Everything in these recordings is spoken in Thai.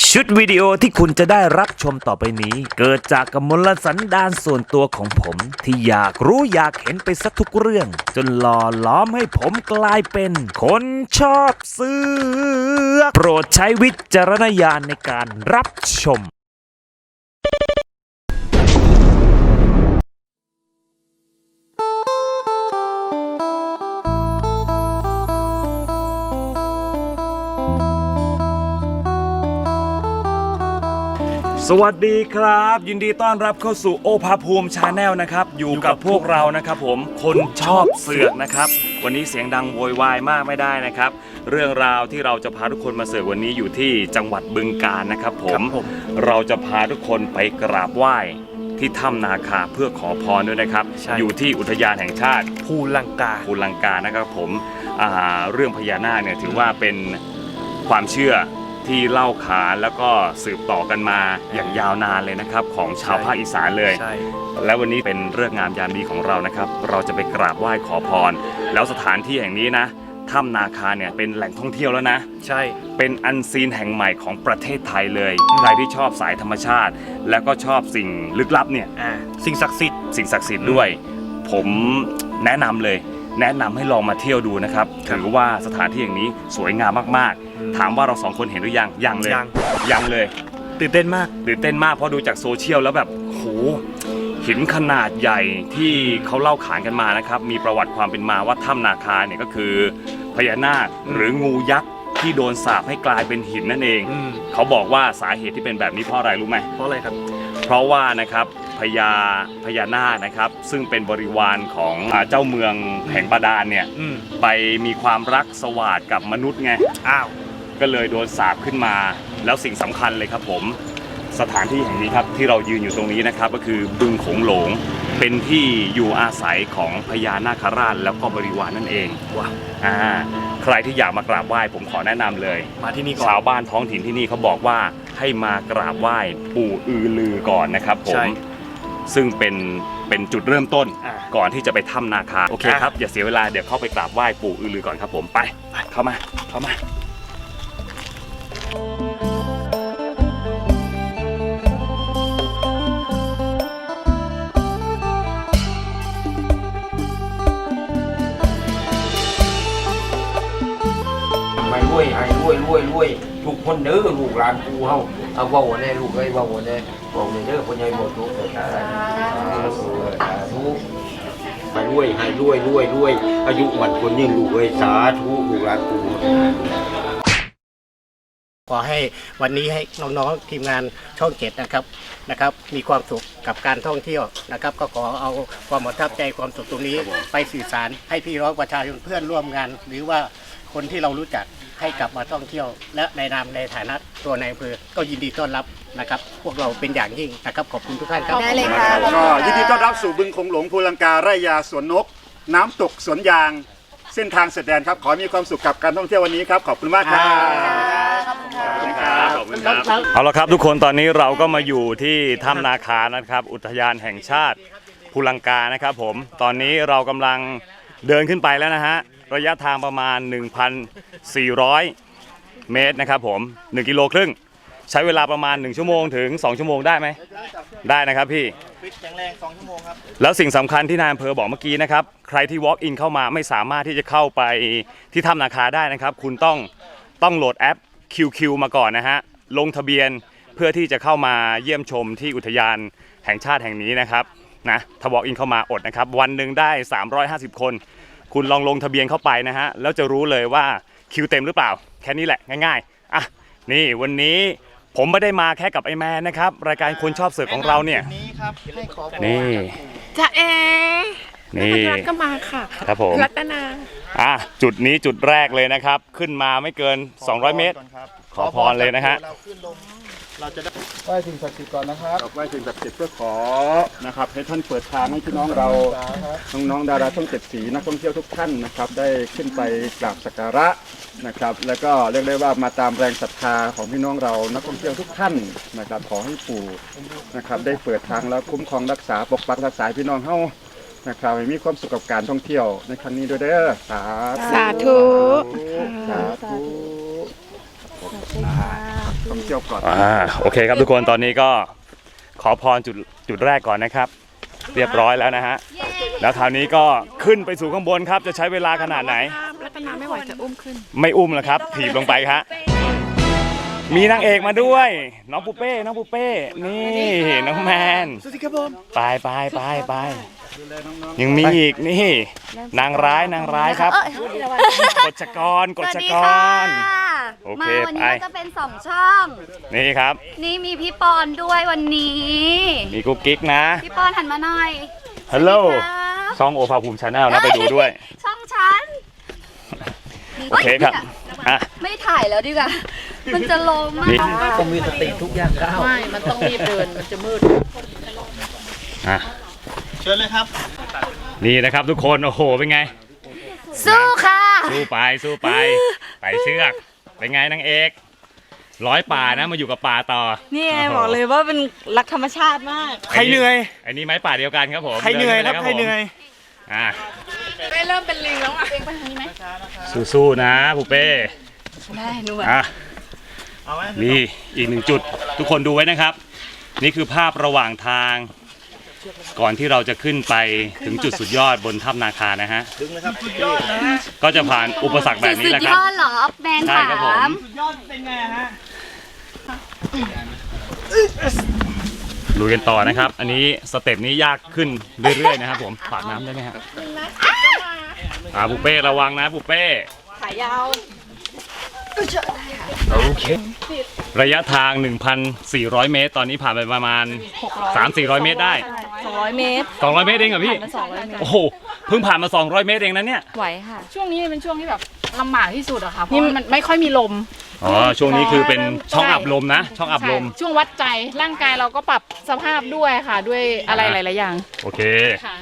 ชุดวิดีโอที่คุณจะได้รับชมต่อไปนี้ เกิดจากกมลสันดานส่วนตัวของผม ที่อยากรู้อยากเห็นไปสักทุกเรื่อง จนหล่อล้อมให้ผมกลายเป็น คนชอบเสือโปรดใช้วิจารณญาณในการรับชม วัสดีครับ ยินดีต้อนรับเข้าสู่โอภาภูมิชาแนลนะครับ อยู่กับพวกเรานะครับผมคนชอบเสือกนะครับ วันนี้เสียงดังโวยวายมากไม่ได้นะครับ เรื่องราวที่เราจะพาทุกคนมาเสือกวันนี้อยู่ที่จังหวัดบึงกาฬนะครับผมครับผมเราจะพาทุกคนไปกราบไหว้ที่ถ้ำนาคาเพื่อขอพรด้วยนะครับ ใช่ อยู่ที่อุทยานแห่งชาติภูลังกา ภูลังกานะครับผมอ่าเรื่องพญานาคเนี่ยถือว่าเป็นความเชื่อ ที่เล่าขานแล้วก็สืบต่อกันมาอย่างยาวนานเลยนะครับ ของชาวภาคอีสานเลย ใช่ และวันนี้เป็นเรื่องงามยามดีของเรานะครับ เราจะไปกราบไหว้ขอพร แล้วสถานที่แห่งนี้นะถ้ำนาคาเนี่ยเป็นแหล่งท่องเที่ยวแล้วนะ ใช่ เป็นอันซีนแห่งใหม่ของประเทศไทยเลย ใครที่ชอบสายธรรมชาติ แล้วก็ชอบสิ่งลึกลับเนี่ย อ่า สิ่งศักดิ์สิทธิ์ สิ่งศักดิ์สิทธิ์ด้วย ผมแนะนำเลย แนะนำให้ลองมาเที่ยวดูนะครับครับถือว่าสถานที่อย่างนี้สวยงามมากอืมๆถามว่าเราสองคนเห็นหรือยังยังเลยยัง ยังเลย ตื่นเต้นมาก ตื่นเต้นมากเพราะดูจากโซเชียลแล้วแบบโหหินขนาดใหญ่ที่เขาเล่าขานกันมานะครับ มีประวัติความเป็นมาว่าถ้ำนาคาเนี่ยก็คือพญานาคหรืองูยักษ์ที่โดนสาปให้กลายเป็นหินนั่นเอง อืม เขาบอกว่าสาเหตุที่เป็นแบบนี้เพราะอะไรรู้ไหม เพราะอะไรครับ เพราะว่านะครับ พญาพญานาคนะครับ ซึ่งเป็นบริวารของอ่าเจ้าเมืองแห่งบาดาลเนี่ยอืมไปมีความรักสวาดกับมนุษย์ไง อ้าว ก็เลยโดนสาปขึ้นมา แล้วสิ่งสำคัญเลยครับผม สถานที่แห่งนี้ครับที่เรายืนอยู่ตรงนี้นะครับ ก็คือบึงโขงหลง เป็นที่อยู่อาศัยของพญานาคราชแล้วก็บริวารนั่นเองว้าวอ่าใครที่อยากมากราบไหว้ผมขอแนะนำเลย มาที่นี่ก่อนชาวบ้านท้องถิ่นที่นี่เขาบอกว่าให้มากราบไหว้ปู่อือลือก่อนนะครับผใช่ ม ซึ่งเป็นเป็นจุดเริ่มต้นอ่าก่อนที่จะไปถ้ำนาคาโอเคอะครับ อย่าเสียเวลาเดี๋ยวเข้าไปกราบไหว้ปู่อือลือก่อนครับผมไปไปเข้ามาเข้ามาไม่รวยให้รวยรวยรวย ทุกคนเด้อลูกหลานกูเฮาเอาเว้าแน่ลูกเอ้ยเว้าแน่เว้าแน่เด้อพ่อใหญ่บ่ทุกข์สาธุสาธุไปรวยให้รวยรวยรวยอายุมันคนยืนลูกเอ้ยสาธุลูกหลานกูขอให้วันนี้ให้น้องๆทีมงานช่องเจ็ดนะครับนะครับ มีความสุขกับการท่องเที่ยวนะครับ ก็ขอเอาความประทับใจความสุขตรงนี้ ไปสื่อสารให้พี่น้องประชาชนเพื่อนร่วมงาน หรือว่าคนที่เรารู้จัก ให้กลับมาท่องเที่ยว และในนามในฐานะตัวในายอำเภอก็ยินดีต้อนรับนะครับ พวกเราเป็นอย่างยิ่งนะครับขอบคุณทุกท่านครับ ได้เลยค่ะ ก็ยินดีต้อนรับสู่บึงคงหลงภูลังกาไร่ยาสวนนก น้ำตกสวนยาง เส้นทางเสด็จแดนครับ ขอให้มีความสุขกับการท่องเที่ยววันนี้ครับ ขอบคุณมากครับขอบคุณครับขอบคุณครับ เอาละครับทุกคนตอนนี้เราก็มาอยู่ที่ถ้ำนาคานะครับ อุทยานแห่งชาติภูลังกานะครับผมตอนนี้เรากำลังเดินขึ้นไปแล้วนะฮะ ระยะทางประมาณ 1,400 เมตรนะครับผม 1 กิโลครึ่ง ใช้เวลาประมาณ 1 ชั่วโมงถึง 2 ชั่วโมงได้ไหม ได้นะครับพี่แข็งแรง2ชั่วโมงครับ แล้วสิ่งสำคัญที่นายอำเภอบอกเมื่อกี้นะครับ ใครที่ walk in เข้ามาไม่สามารถที่จะเข้าไปที่ถ้ำนาคาได้นะครับ คุณต้องต้องโหลดแอป QQ มาก่อนนะฮะ ลงทะเบียนเพื่อที่จะเข้ามาเยี่ยมชมที่อุทยานแห่งชาติแห่งนี้นะครับนะถ้า walk in เข้ามาอดนะครับ วันหนึ่งได้ 350 คน คุณลองลงทะเบียนเข้าไปนะฮะแล้วจะรู้เลยว่าคิวเต็มหรือเปล่า แค่นี้แหละง่ายๆอะนี่วันนี้ผมไม่ได้มาแค่กับไอแมนนะครับ รายการคนชอบเสือกของเราเนี่ย นี้ครับให้ขอพรนี่ จะเอนี่ รักก็มาค่ะครับผม รัตนา อะจุดนี้จุดแรกเลยนะครับ ขึ้นมาไม่เกิน 200 เมตรขอพรเลยนะฮะ เราขึ้นลง เราจะได้ไหว้สิ่งศักดิ์สิทธิ์ก่อนนะครับไหว้สิ่งศักดิ์สิทธิ์เพื่อขอนะครับ ให้ท่านเปิดทางให้พี่น้องเราน้องๆดาราช่องเจ็ดสีนักท่องเที่ยวทุกท่านนะครับ ได้ขึ้นไปกราบสักการะนะครับ แล้วก็เรียกได้ว่ามาตามแรงศรัทธาของพี่น้องเรานักท่องเที่ยวทุกท่านนะครับขอให้ปู่นะครับ ได้เปิดทางแล้วคุ้มครองรักษาปกปักรักษาพี่น้องเฮานะครับให้มีความสุขกับการท่องเที่ยวในครั้งนี้ด้วยเด้อสาธุสาธุ สาธุ ท่องเที่ยวปลอดภัยอ่าโอเคครับทุกคนตอนนี้ก็ขอพรจุดจุดแรกก่อนนะครับ เรียบร้อยแล้วนะฮะแล้วคราวนี้ก็ขึ้นไปสู่ข้างบนครับ จะใช้เวลาขนาดไหน รัตนาไม่ไหวจะอุ้มขึ้น ไม่อุ้มแล้วครับ ถีบลงไปฮะมีนางเอกมาด้วย น้องปูเป้ น้องปูเป้ นี่น้องแมนสวัสดีครับผมไปไปไปไปยังมีอีกนี่ นางร้ายนางร้ายครับกฎชกรกฎชกร โอเคมาวันนี้ไปเราจะเป็นสองช่อง นี่ครับ นี่มีพี่ปอนด้วยวันนี้ มีกุ๊กกิ๊กนะ พี่ปอนหันมาหน่อยฮัลโหลสวัสดีครับช่องโอภาภูมิชาแนลนะไปดูด้วย ช่องฉันโอเคครับอะ ไม่ถ่ายแล้วดีกว่า มันจะลงมากนี่ผมมีสติทุกอย่างก้าว ไม่ มันต้องรีบเดิน มันจะมืด อะเชิญเลยครับ นี่นะครับทุกคน โอ้โห เป็นไง สู้ค่ะ สู้ไปสู้ไปไต่เชือก เป็นไงนางเอก ร้อยป่านะมาอยู่กับป่าต่อ นี่ไงบอกเลยว่าเป็นรักธรรมชาติมาก ใครเหนื่อยอันนี้ไม้ป่าเดียวกันครับผมใครเหนื่อยครับดิใครเหนื่อยอะไม่เริ่มเป็นลิงแล้วอะสู้ๆนะปูเป้ได้หนูอะเอาไหมนี่อีกหนึ่งจุดทุกคนดูไว้นะครับ นี่คือภาพระหว่างทาง ก่อนที่เราจะขึ้นไปถึงจุดสุดยอดบนถ้ำนาคานะฮะ ดึงเลยครับสุดยอดนะก็จะผ่านอุปสรรคแบบนี้สุดแหละยครับอดเหรอแมนใช่ถาครับผมมยอดเป็นไงฮะลุยกันต่อนะครับ อันนี้สเต็ปนี้ยากขึ้นเรื่อยๆนะครับผมฝากน้ำได้ไหมครับอ่าปูเป้ระวังนะปูเป้ขายาวโอเคระยะทาง 1,400 เมตร ตอนนี้ผ่านไปประมาณ 3-400 เมตรได้ 200 เมตร200 เมตรเองเหรอพี่มา200 เมตร โอ้โห เพิ่งผ่านมา 200 เมตรเองนะเนี่ย ไหวค่ะ ช่วงนี้เป็นช่วงที่แบบลำบากที่สุดอะค่ะเพราะว่ามันไม่ค่อยมีลม อ๋อ ช่วงนี้คือเป็นช่องอับลมนะ ช่องอับลม ใช่ช่วงวัดใจร่างกายเราก็ปรับสภาพด้วยค่ะ ด้วยอะไรหลาย ๆ อย่างโอเค ค่ะ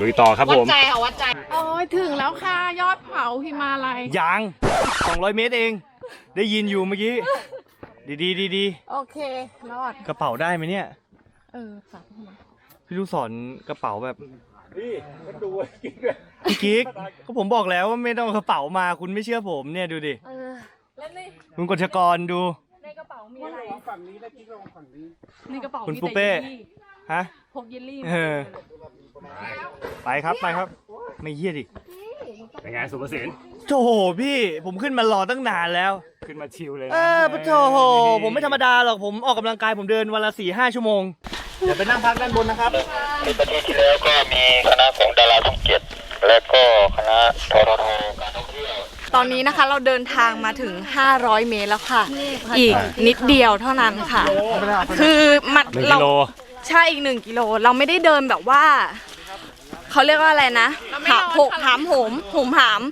ลุยต่อครับวัผดม ใจค่ะวัดใจ โอ้ยถึงแล้วค่ะ ยอดเขาพิมาลัยยาง 200 เมตรเอง ได้ยินอยู่เมื่อกี้ ดีดีดีดีโอเครอด กระเป๋าได้ไหมเนี่ย เออฝาก พี่ลูกสอนกระเป๋าแบบพี่กิ๊กก็ผมบอกแล้วว่าไม่ต้องเอากระเป๋ามาคุณไม่เชื่อผมเนี่ยดูดิคุณกฎชกรดู ในกระเป๋ามีอะไรในกระเป๋าคุณมีปูแต่เป้ เยลลี่ฮะ พกเยลลี่เออ ไปครับไปครับ ไม่เยี่ยดิเป็นไงสุภสินโธ่พี่ ผมขึ้นมารอตั้งนานแล้ว ขึ้นมาชิลเลยนะเออปะโถผมไม่ธรรมดาหรอกผมออกกำลังกายผมเดินวันละสี่ห้าชั่วโมง เดี๋ยวไปนั่งพักด้านบนนะครับที่แล้วก็มีคณะของดาราช่องเจ็ดและก็คณะทททการท่องเที่ยวตอนนี้นะคะเราเดินทางมาถึง 500 เมตรแล้วค่ะ อีกนิดเดียวเท่านั้นค่ะ คือมันหนึ่งเรากิโลใช่อีกหนึ่งกิโล เราไม่ได้เดินแบบว่า เขาเรียกว่าอะไรนะหาโผกหามโหมโหมหาม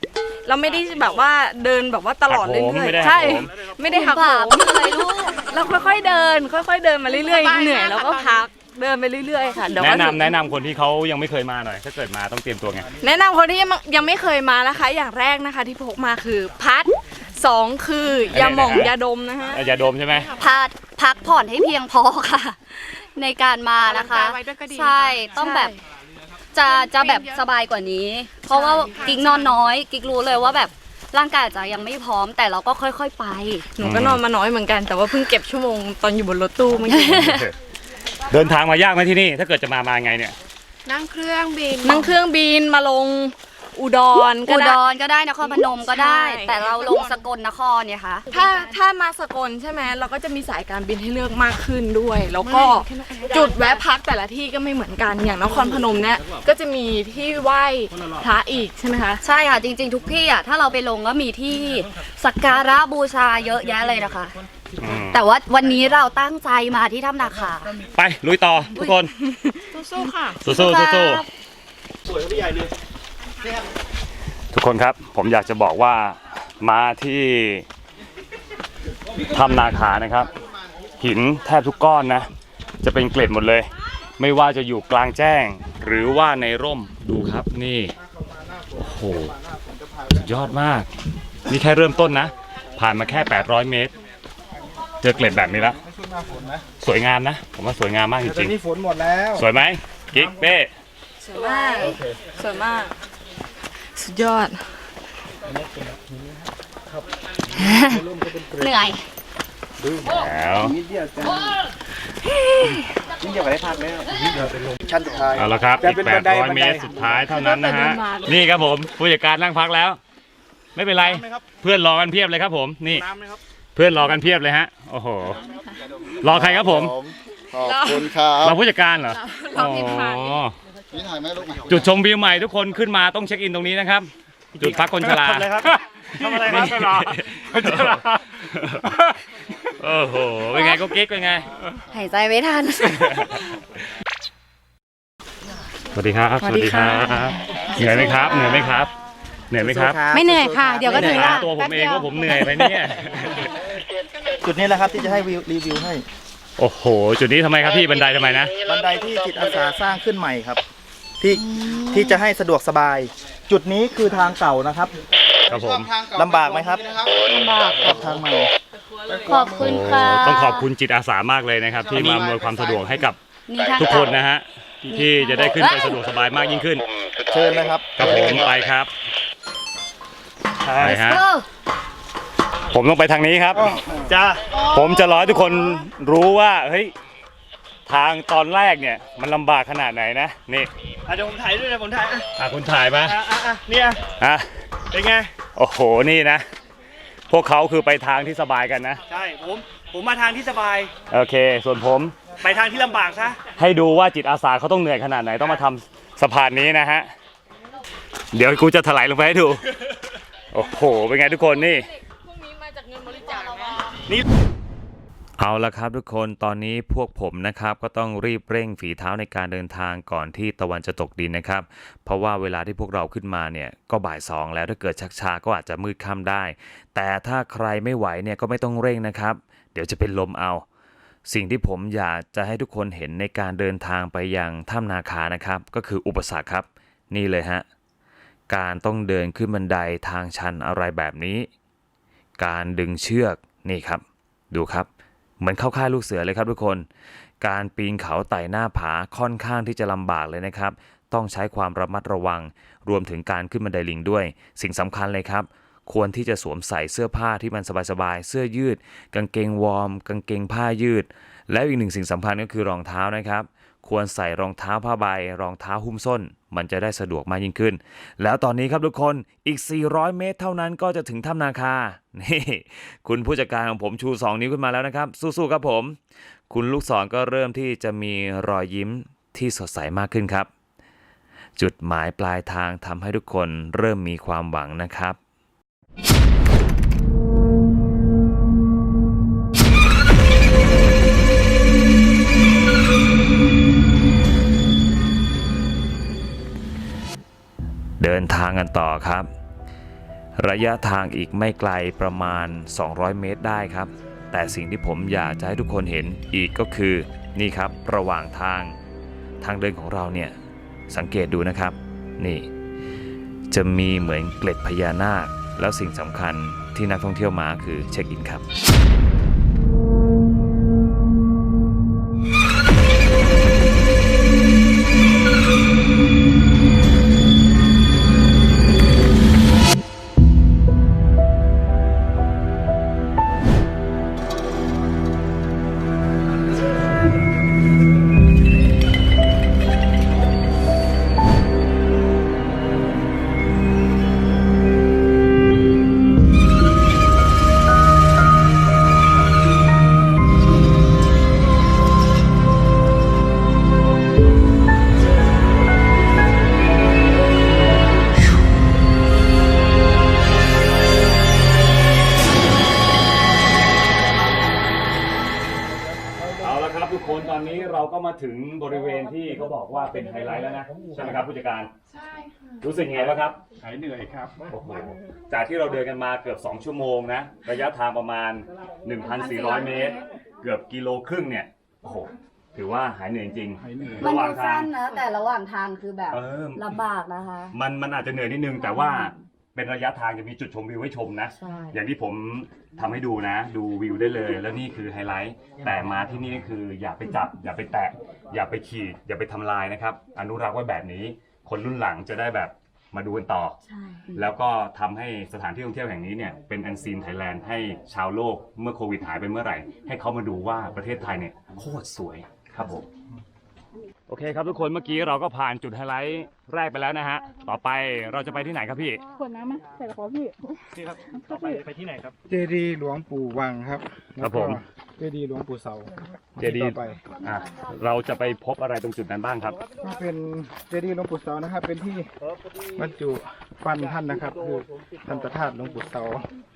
เราไม่ได้แบบว่าเดินแบบว่าตลอดหักเรื่โหมอยไม่ได้ๆใช่หักโหมไม่ได้หักโหมอะไรลูก เราค่อยๆเดิน ค่อย ๆ เดินมาเรื่อยๆเหนื่อยแล้วก็พักเดินไปเรื่อยๆค่ะเดี๋ยวแนะก็ถึงนำแนะนำคนที่เขายังไม่เคยมาหน่อย ถ้าเกิดมาต้องเตรียมตัวไง แนะนำคนที่ยังยังไม่เคยมานะคะ อย่างแรกนะคะที่พกมาคือพัดสองคือยาหม่องอะไรนะยาดมนะฮะอย่าดมใช่ไหม พักพักผ่อนให้เพียงพอค่ะ ในการมานะคะออกกำลังกายไว้ด้วยก็ดีนะคะ ใช่ต้องแบบจะจะแบบสบายกว่านี้ เพราะว่ากิ๊กนอนน้อย กิ๊กรู้เลยว่าแบบ ร่างกายอาจจะยังไม่พร้อม แต่เราก็ค่อย ๆ ไป หนูก็นอนมาน้อยเหมือนกัน แต่ว่าเพิ่งเก็บชั่วโมงตอนอยู่บนรถตู้เมื่อกี้ เดินทางมายากไหมที่นี่ ถ้าเกิดจะมามาไงเนี่ย นั่งเครื่องบิน นั่งเครื่องบินมาลง อุดรก็อุดได้ รก็ได้นครพนมก็ได้ ใช่ แต่เราลงสกลนครเนี่ยค่ะถ้าถ้ามาสกลใช่ไหมเราก็จะมีสายการบินให้เลือกมากขึ้นด้วย แล้วก็จุดแวะพักแต่ละที่ก็ไม่เหมือนกันอย่างนครพนมเนี่ยก็จะมีที่ไหว้พระอีกใช่ไหมคะ ใช่ค่ะจริง ๆ ทุกที่อะถ้าเราไปลงก็มีที่สักการะบูชาเยอะแยะเลยนะคะ อืมแต่ว่าวันนี้เราตั้งใจมาที่ถ้ำนาคา ไปลุยต่อทุกคนสู้ๆค่ะสู้สู้สู้สู้สวยพี่ใหญ่เลย ทุกคนครับผมอยากจะบอกว่ามาที่ถ้ำนาคานะครับ หินแทบทุกก้อนนะ จะเป็นเกล็ดหมดเลย ไม่ว่าจะอยู่กลางแจ้ง หรือว่าในร่มดูครับนี่โอ้โหสุดยอดมาก นี่แค่เริ่มต้นนะ ผ่านมาแค่ 800 เมตร เจอเกล็ดแบบนี้แล้วสวยงามนะ ผมว่าสวยงามมากจตอรินงนี้ฝนหมดแล้วๆสวยไหมกิ๊กเป้สวยมากสวยมาก สุดยอด เหนื่อยดแล้วชั้นสุดท้าย เอาละครับอีก800เมตรสุดท้ายเท่านั้นนะฮะ นี่ครับผมผู้จัดการนั่งพักแล้ว ไม่เป็นไร เพื่อนรอกันเพียบเลยครับผมนี่เพื่อนรอกันเพียบเลยฮะโอ้โหรอใครครับผม ขอบคุณครับรอผู้จัดการเหรอรอพี่พันธุ์ อ๋อ นี่ถ่ายไหมลูกมาจุดชมวิวใหม่ทุกคนขึ้นมาต้องเช็คอินตรงนี้นะครับ จุดพักคนชราทำอะไรครับทำอะไรครับคนชราโอ้โหเป็นไงก็กิ๊กเป็นไง หายใจไม่ทัน สวัสดีครับ สวัสดีครับ เหนื่อยไหมครับ เหนื่อยไหมครับ เหนื่อยไหมครับ ไม่เหนื่อยค่ะ เดี๋ยวก็ถึงละตัวผมเองว่าผมเหนื่อยไปเนี่ย จุดนี้แหละครับที่จะให้วิวรีวิวให้ โอ้โห จุดนี้ทำไมครับพี่บันไดทำไมนะ บันไดที่จิตอาสาสร้างขึ้นใหม่ครับ ที่ที่จะให้สะดวกสบาย จุดนี้คือทางเก่านะครับครับผมลำบากไหมครับลำบากครับทางใหม่ขอบคุณค่ะโอ้ต้องขอบคุณจิตอาสามากเลยนะครับ ที่มาอำนวยความสะดวกให้กับนี่ทางทุกคนนะฮะที่จะได้ขึ้นไปสะดวกสบายมากยิ่งขึ้นเชิญนะครับครับผมไปครับไปฮะเออผมต้องไปทางนี้ครับจ้าผมจะรอให้ทุกคนรู้ว่าเฮ้ย ทางตอนแรกเนี่ยมันลำบากขนาดไหนนะนี่อะเดี๋ยวผมถ่ายด้วยนะผมถ่ายอะอะคุณถ่ายมาอะอะอะเนี่ยอะเป็นไงโอ้โหนี่นะ พวกเขาคือไปทางที่สบายกันนะ ใช่ผมผมมาทางที่สบาย โอเค ส่วนผมไปทางที่ลำบากซะให้ดูว่าจิตอาสาเขาต้องเหนื่อยขนาดไหนต้องมาทำสะพานนี้นะฮะ เดี๋ยวกูจะถลายลงไปให้ดู โอ้โห เป็นไงทุกคนนี่พวกนี้มาจากเงินบริจาคไหม เอาละครับทุกคนตอนนี้พวกผมนะครับก็ต้องรีบเร่งฝีเท้าในการเดินทางก่อนที่ตะวันจะตกดินนะครับ เพราะว่าเวลาที่พวกเราขึ้นมาเนี่ยก็บ่ายสองแล้วถ้าเกิดชักช้าก็อาจจะมืดค่ำได้ แต่ถ้าใครไม่ไหวเนี่ยก็ไม่ต้องเร่งนะครับ เดี๋ยวจะเป็นลมเอา สิ่งที่ผมอยากจะให้ทุกคนเห็นในการเดินทางไปยังถ้ำนาคานะครับ ก็คืออุปสรรคครับ นี่เลยฮะการต้องเดินขึ้นบันไดทางชันอะไรแบบนี้ การดึงเชือกนี่ครับ ดูครับ เหมือนเข้าค่ายลูกเสือเลยครับทุกคน การปีนเขาไต่หน้าผาค่อนข้างที่จะลำบากเลยนะครับ ต้องใช้ความระมัดระวัง รวมถึงการขึ้นบันไดลิงด้วย สิ่งสำคัญเลยครับ ควรที่จะสวมใส่เสื้อผ้าที่มันสบายๆ เสื้อยืด กางเกงวอร์ม กางเกงผ้ายืด และอีกหนึ่งสิ่งสำคัญก็คือรองเท้านะครับ ควรใส่รองเท้าผ้าใบ รองเท้าหุ้มส้น มันจะได้สะดวกมากยิ่งขึ้น แล้วตอนนี้ครับทุกคนอีก 400 เมตรเท่านั้นก็จะถึงถ้ำนาคา นี่ คุณผู้จัดการของผมชู 2 นิ้วขึ้นมาแล้วนะครับ สู้ๆครับผม คุณลูกศรก็เริ่มที่จะมีรอยยิ้มที่สดใสมากขึ้นครับ จุดหมายปลายทางทำให้ทุกคนเริ่มมีความหวังนะครับ เดินทางกันต่อครับ ระยะทางอีกไม่ไกลประมาณ 200 เมตรได้ครับ แต่สิ่งที่ผมอยากจะให้ทุกคนเห็นอีกก็คือนี่ครับระหว่างทางทางเดินของเราเนี่ยสังเกตดูนะครับ นี่ จะมีเหมือนเกล็ดพญานาค แล้วสิ่งสำคัญที่นักท่องเที่ยวมาคือเช็คอินครับ รู้สึกยังไงบ้างครับ หายเหนื่อยครับโอ้โห จากที่เราเดินกันมาเกือบ 2 ชั่วโมงนะ ระยะทางประมาณ 1,400 เมตร เกือบกิโลครึ่งเนี่ย โอ้โห ถือว่าหายเหนื่อยจริง หายเหนื่อย มันระหว่างดูทาสั้งนนะแต่ระหว่างทางคือแบบเออ ลำบากนะคะ มันมันอาจจะเหนื่อยนิดนึง แต่ว่าเป็นระยะทางจะมีจุดชมวิวให้ชมนะ ใช่ อย่างที่ผมทำให้ดูนะ ดูวิวได้เลย แล้วนี่คือไฮไลท์ แต่มาที่นี่คืออย่าไปจับ อย่าไปแตะ อย่าไปขีด อย่าไปทำลายนะครับ อนุรักษ์ไว้แบบนี้ คนรุ่นหลังจะได้แบบ มาดูกันต่อ ใช่ แล้วก็ทำให้สถานที่ท่องเที่ยวแห่งนี้เนี่ยเป็นอันซีนไทยแลนด์ให้ชาวโลกเมื่อโควิดหายไปเมื่อไหร่ ให้เขามาดูว่าประเทศไทยเนี่ยโคตรสวยครับผม โอเคครับทุกคนเมื่อกี้เราก็ผ่านจุดไฮไลท์แรกไปแล้วนะฮะ ต่อไปเราจะไปที่ไหนครับพี่ ขวดน้ำมาใส่กระเป๋าพี่ พี่ครับต่อไปไปที่ไหนครับ เจดีย์หลวงปู่วังครับครับผม แล้วก็ เจดีย์หลวงปู่เสาเจดีย์ ต่อไปอะเราจะไปพบอะไรตรงจุดนั้นบ้างครับ ก็เป็นเจดีย์หลวงปู่เสานะครับ เป็นที่บรรจุฟันท่านนะครับ คือทันตธาตุหลวงปู่เสา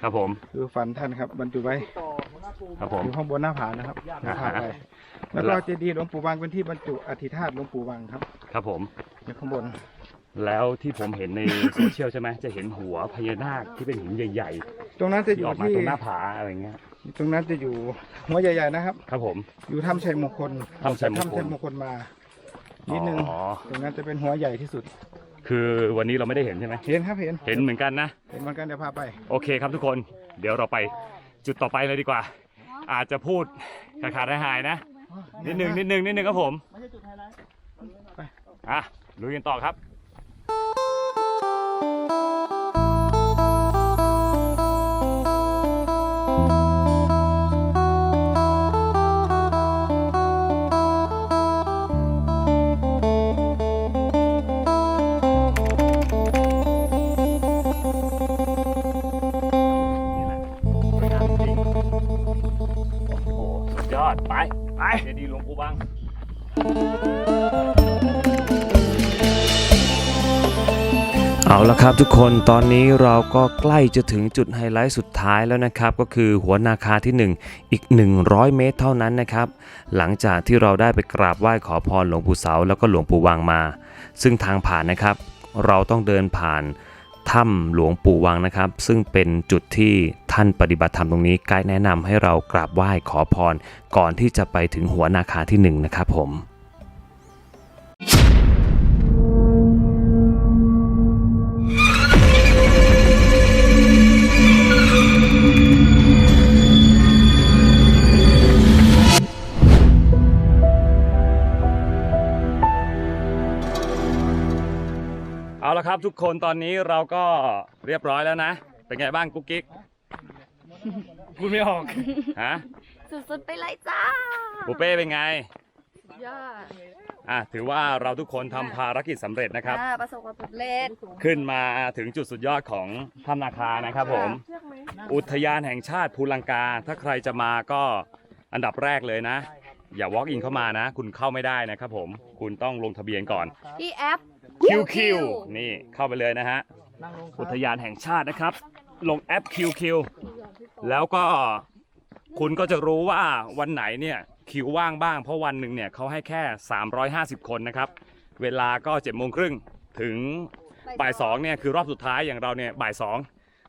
ครับผมคือฟันท่านครับบรรจุไว้ครับผม อยู่ข้างบนหน้าผานะครับหน้าผาไปแล้วก็เจดีย์หลวงปู่วังเป็นที่บรรจุอธิธาตุหลวงปู่วังครับครับผม อยู่ข้างบน แล้วที่ผมเห็นในโซเชียลใช่ไหมจะเห็นหัวพญานาคที่เป็นหินใหญ่ตรงนั้นๆจะอที่ยู่ออกมาที่ตรงหน้าผาอะไรเงี้ย ตรงนั้นจะอยู่หัวใหญ่ๆนะครับ ครับผม อยู่ถ้ำชัยมงคลถ้ำชัยมงคล ถ้ำชัยมงคลมานิดนึงอ๋อตรงนั้นจะเป็นหัวใหญ่ที่สุด คือวันนี้เราไม่ได้เห็นใช่ไหมเห็นครับเห็นเห็นเหมือนกันนะ เห็นเหมือนกันเดี๋ยวพาไปโอเคครับทุกคน เดี๋ยวเราไปจุดต่อไปเลยดีกว่า อาจจะพูดขาดขาดหายๆนะ นิดนึงนิดนึงนิดนึงครับผมอะลุยกันต่อครับ ไปเจดีย์หลวงปู่บังเอาละครับทุกคนตอนนี้เราก็ใกล้จะถึงจุดไฮไลท์สุดท้ายแล้วนะครับ ก็คือหัวนาคาที่ 1 อีก 100 เมตรเท่านั้นนะครับ หลังจากที่เราได้ไปกราบไหว้ขอพรหลวงปู่เสาแล้วก็หลวงปู่วังมา ซึ่งทางผ่านนะครับ เราต้องเดินผ่าน ถ้ำหลวงปู่วังนะครับ ซึ่งเป็นจุดที่ท่านปฏิบัติธรรมตรงนี้ไกด์แนะนำให้เรากราบไหว้ขอพร ก่อนที่จะไปถึงหัวนาคาที่หนึ่งนะครับผม ละครับทุกคนตอนนี้เราก็เรียบร้อยแล้วนะ เป็นไงบ้างกุ๊กกิ๊กพูดไม่ออกฮะสุดๆไปเลยจ้าปูเป้เป็นไงยอดอะถือว่าเราทุกคนทำภารกิจสำเร็จนะครับ อ่าประสบความสำเร็จขึ้นมาถึงจุดสุดยอดของถ้ำนาคานะครับผม อุทยานแห่งชาติภูลังกา ถ้าใครจะมาก็อันดับแรกเลยนะ อย่า walk in เข้ามานะ คุณเข้าไม่ได้นะครับผม คุณต้องลงทะเบียนก่อน ที่แอป QQ นี่เข้าไปเลยนะฮะ อุทยานแห่งชาตินะครับ ลงแอป QQ แล้วก็คุณก็จะรู้ว่าวันไหนเนี่ยคิวว่างบ้าง เพราะวันหนึ่งเนี่ยเขาให้แค่ 350 คนนะครับ เวลาก็7โมงครึ่งถึงบ่ายสองเนี่ยคือรอบสุดท้ายอย่างเราเนี่ยบ่ายสอง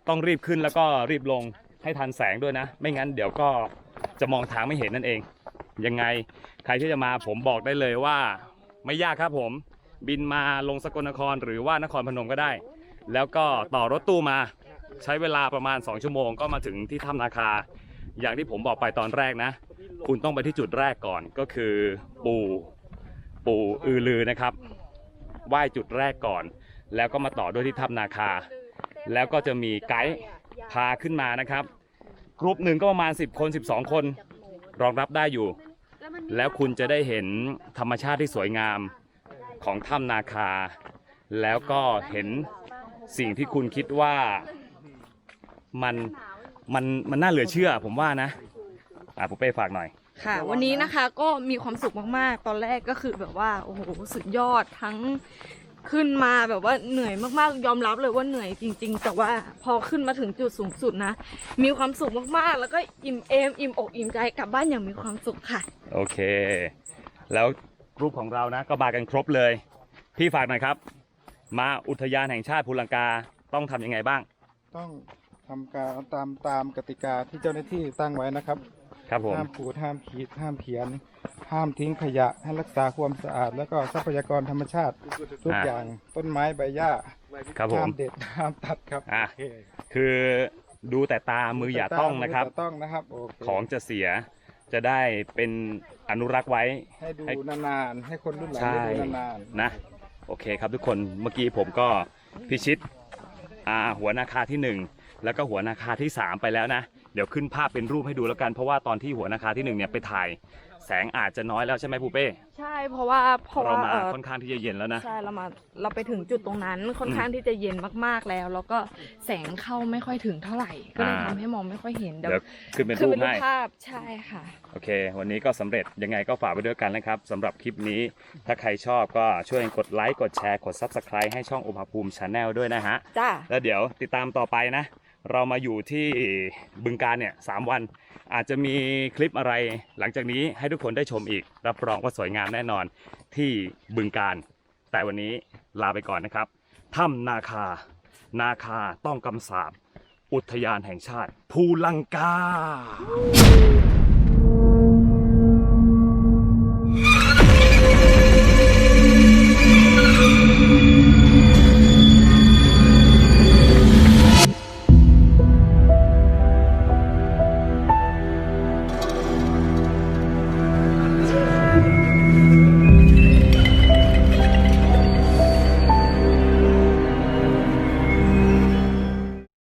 ต้องรีบขึ้นแล้วก็รีบลงให้ทันแสงด้วยนะ ไม่งั้นเดี๋ยวก็จะมองทางไม่เห็นนั่นเอง ยังไงใครที่จะมาผมบอกได้เลยว่า ไม่ยากครับผม บินมาลงสกลนครหรือว่านครพนมก็ได้ แล้วก็ต่อรถตู้มาใช้เวลาประมาณ 2 ชั่วโมงก็มาถึงที่ถ้ำนาคา อย่างที่ผมบอกไปตอนแรกนะ คุณต้องไปที่จุดแรกก่อนก็คือปู่ปู่อือลือนะครับไหว้จุดแรกก่อน แล้วก็มาต่อด้วยที่ถ้ำนาคา แล้วก็จะมีไกด์พาขึ้นมานะครับกรุ๊ปหนึ่งก็ประมาณ 10 คน 12 คน รองรับได้อยู่ แล้วคุณจะได้เห็นธรรมชาติที่สวยงาม ของถ้ำนาคา แล้วก็เห็นสิ่งที่คุณคิดว่ามันมันมันน่าเหลือเชื่อ ผมว่านะอะปุ๊เป้ฝากหน่อย ค่ะ วันนี้นะคะก็มีความสุขมากๆ ตอนแรกก็คือแบบว่าโอ้โหสุดยอดทั้งขึ้นมาแบบว่าเหนื่อยมากๆ ยอมรับเลยว่าเหนื่อยจริง ๆ แต่ว่าพอขึ้นมาถึงจุดสูงสุดนะ มีความสุขมากๆ แล้วก็อิ่มเอมอิ่มอกอิ่มใจกลับบ้านอย่างมีความสุขค่ะ โอเค แล้วก รุ๊ปของเรานะ ก็มากันครบเลย พี่ฝากหน่อยครับ มาอุทยานแห่งชาติภูลังกาต้องทำยังไงบ้าง ต้องทำการตามตามกติกาที่เจ้าหน้าที่ตั้งไว้นะครับ ครับผม ห้ามขูดห้ามขีดห้ามเขียน ห้ามทิ้งขยะให้รักษาความสะอาด แล้วก็ทรัพยากรธรรมชาติทุกอ่า อย่างต้นไม้ใบหญ้าครับผห้าม มเด็ดห้ามตัดครับอะ โอเคคือดูแต่ตามืออย่าต้องนะครับแต่ต้องนะครับโอเคของจะเสีย จะได้เป็นอนุรักษ์ไว้ ให้ดูให้นานๆให้คนรุ่นหลังใช่ ได้ดูนานๆนะ โอเคครับทุกคนเมื่อกี้ผมก็พิชิตอ่าหัวนาคาที่หนึ่งแล้วก็หัวนาคาที่สามไปแล้วนะ เดี๋ยวขึ้นภาพเป็นรูปให้ดูแล้วกันเพราะว่าตอนที่หัวนาคาที่หนึ่งเนี่ยไปถ่าย แสงอาจจะน้อยแล้วใช่ไหมปูเป้ใช่เพราะว่าเพราะเราว่ามาเอ่อค่อนข้างที่จะเย็นแล้วนะ ใช่เรามาเราไปถึงจุดตรงนั้นค่อนข้างที่จะเย็นมากๆแล้ว แล้วก็แสงเข้าไม่ค่อยถึงเท่าไหร่ ก็เลยอ่า ทำให้มองไม่ค่อยเห็นเดี๋ยวเดี๋ยวขึ้นเป็นขึ้นรูปเป็นรูให้ปภาพใช่ค่ะ โอเค วันนี้ก็สำเร็จยังไงก็ฝากไว้ด้วยกันนะครับสำหรับคลิปนี้ ถ้าใครชอบก็ช่วยกดไลค์ กดแชร์ กด Subscribe ให้ช่องอุณหภูมิชาแนลด้วยนะฮะ จ้า แล้วเดี๋ยวติดตามต่อไปนะ เรามาอยู่ที่บึงการเนี่ยสามวัน อาจจะมีคลิปอะไรหลังจากนี้ให้ทุกคนได้ชมอีก รับรองว่าสวยงามแน่นอนที่บึงการ แต่วันนี้ลาไปก่อนนะครับถ้ำนาคา นาคาต้องกำสาบอุทยานแห่งชาติ ภูลังกา